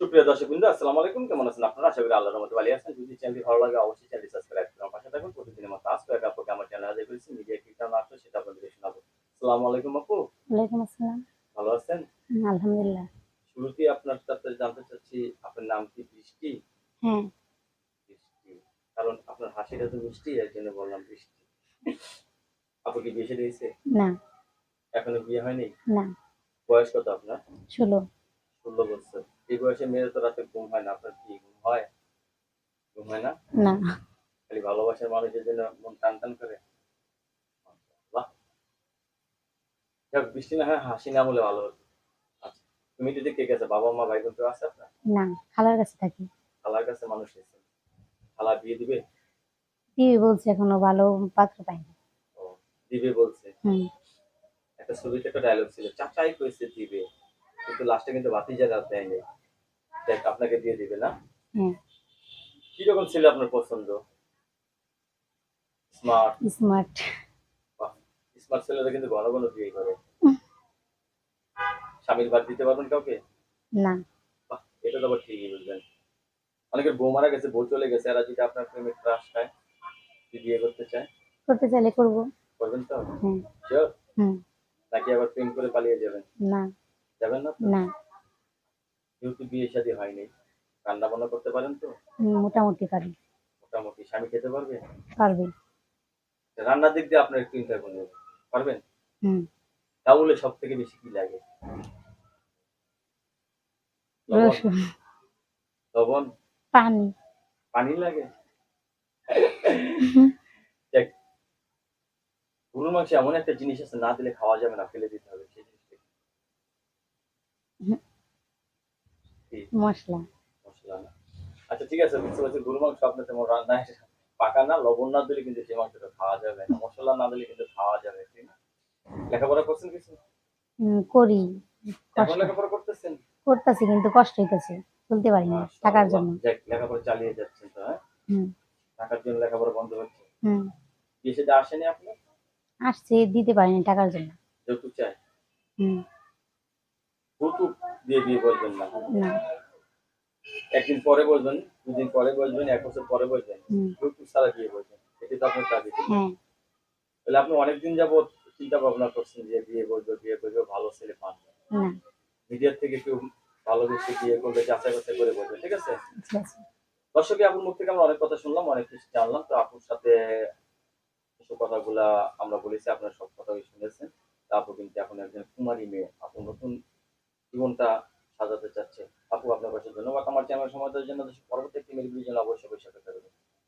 সুপ্রিয় দর্শক বিন্দু আসসালামু আলাইকুম। কেমন আছেন আপনারা? আশা করি আল্লাহর রহমতে ভালো আছেন। যদি চ্যানেলটি ভালো লাগে অবশ্যই চ্যানেলটি সাবস্ক্রাইব করুন পাশে থাকুন। প্রতিদিনের মতো আজকে এক আপুকে আমার চ্যানেল হাজির করেছি মিডিয়া কি কারণ আসছে সেটা আপনাদেরকে শোনাবো। আসসালামু আলাইকুম আপু। ওয়ালাইকুম আসসালাম। ভালো আছেন? আলহামদুলিল্লাহ। শুরুতে আপনার কাছে জানতে চাচ্ছি আপনার নাম কি? বৃষ্টি? হ্যাঁ। বৃষ্টি। কারণ আপনার হাসিটা তো মিষ্টি এর জন্য বললাম বৃষ্টি। আপু কি বিয়ে দিয়েছে না। এখনও বিয়ে হয়নি? না। বয়স কত আপনার? ষোলো। ষোলো বছর এই বয়সে মেয়ের তো রাতে ঘুম হয় না। আপনার কি ঘুম হয়? ঘুম হয় না? না। খালি ভালোবাসার মানুষের জন্য মন টান টান করে? যাক বৃষ্টি না হয় হাসি না বলে ভালো হতো। আচ্ছা তুমি কে গেছে বাবা মা ভাই বোন কেউ আছে আপনার? না খালার কাছে থাকি। খালার কাছে মানুষ এসে খালা বিয়ে দিবে? দিবি বলছে এখনও ভালো পাত্র পাইনি ও দিবে বলছে? হুম। একটা ছবিতে একটা ডায়লগ ছিল চাচাই কইছে দিবে। কিন্তু লাস্টে কিন্তু বাতিজারা দেয়নি। দেখ আপনাকে দিয়ে দিবে না? কীরকম ছিল আপনার পছন্দ? স্মার্ট স্মার্ট স্মার্ট ছেলেরা কিন্তু ঘন ঘন বিয়ে করে। স্বামীর ভাত দিতে পারবেন কাউকে? না। বাহ, এটা তো আবার ঠিকই বুঝলেন অনেকের বউ মারা গেছে বউ চলে গেছে আর যদি আপনার প্রেমের ক্রাশ খায় যদি বিয়ে করতে চায়? করতে চাইলে করব। করবেন তো? হুম। নাকি আবার প্রেম করে পালিয়ে যাবেন? না যাবেন না। না যেহেতু বিয়ে শাদী হয়নি? রান্না বান্না করতে পারেন তো? মোটামুটি পারি। মোটামুটি স্বামী খেতে পারবে? পারবি। রান্নার দিক দিয়ে আপনার একটু ইন্টারভিউ নেব পারবেন? হুম। তাহলে সব থেকে বেশি কি লাগে? রসুন। লবণ? পানি। পানি লাগে? দেখ গরুর মাংস এমন একটা জিনিস আছে না দিলে খাওয়া যাবে না ফেলে দিতে হবে সেই জিনিসটা কি? হুম। কি? মশলা। মশলা না। আচ্ছা ঠিক আছে বুঝতে পারছি গরু মাংস আপনার তেমন রান্না পাকা না লবণ না দিলে কিন্তু সেই মাংসটা খাওয়া যাবে না। মশলা না দিলে কিন্তু খাওয়া যাবে ঠিক না? লেখাপড়া করছেন কিছু? করি। এখন লেখাপড়া করতেছেন? করতেছি কিন্তু কষ্ট হইতেছে। চলতে পারি না টাকার জন্য। লেখাপড়া চালিয়ে যাচ্ছেন তো হ্যাঁ? টাকার জন্য লেখাপড়া বন্ধ হচ্ছে হুম। বিয়ে সাথে আসেনি আপনার? আসছে দিতে পারিনি টাকার জন্য। যৌতুক চাই। হুম। যৌতুক দিয়ে বিয়ে করবেন না। একদিন পরে বলবেন দুদিন পরে বলবেন এক বছর পরে বলবেন যৌতুক ছাড়া বিয়ে বলবেন এটি তো আপনার না? হ্যাঁ। তাহলে আপনি অনেকদিন যাবত চিন্তা ভাবনা করছেন যে বিয়ে করবে বিয়ে করবে ভালো ছেলে পান মিডিয়ার থেকে কেউ ভালোবেসে বিয়ে করবে যাচাই বাছাই করে বলবে ঠিক আছে? ঠিক আছে। দর্শকে আপুর মুখ থেকে আমরা অনেক কথা শুনলাম অনেক কিছু জানলাম। তো আপুর সাথে এসব কথাগুলা আমরা বলেছি আপনার সব কথাই শুনেছেন। তা আপু কিন্তু এখন একজন কুমারী মেয়ে আপু নতুন জীবনটা সাজাতে চাচ্ছে। আপু, আপনার কাছে ধন্যবাদ। আমার চ্যানেল সময় দেওয়ার জন্য, পরবর্তী একটি মেয়ে জন্য অবশ্যই সাথে থাকবেন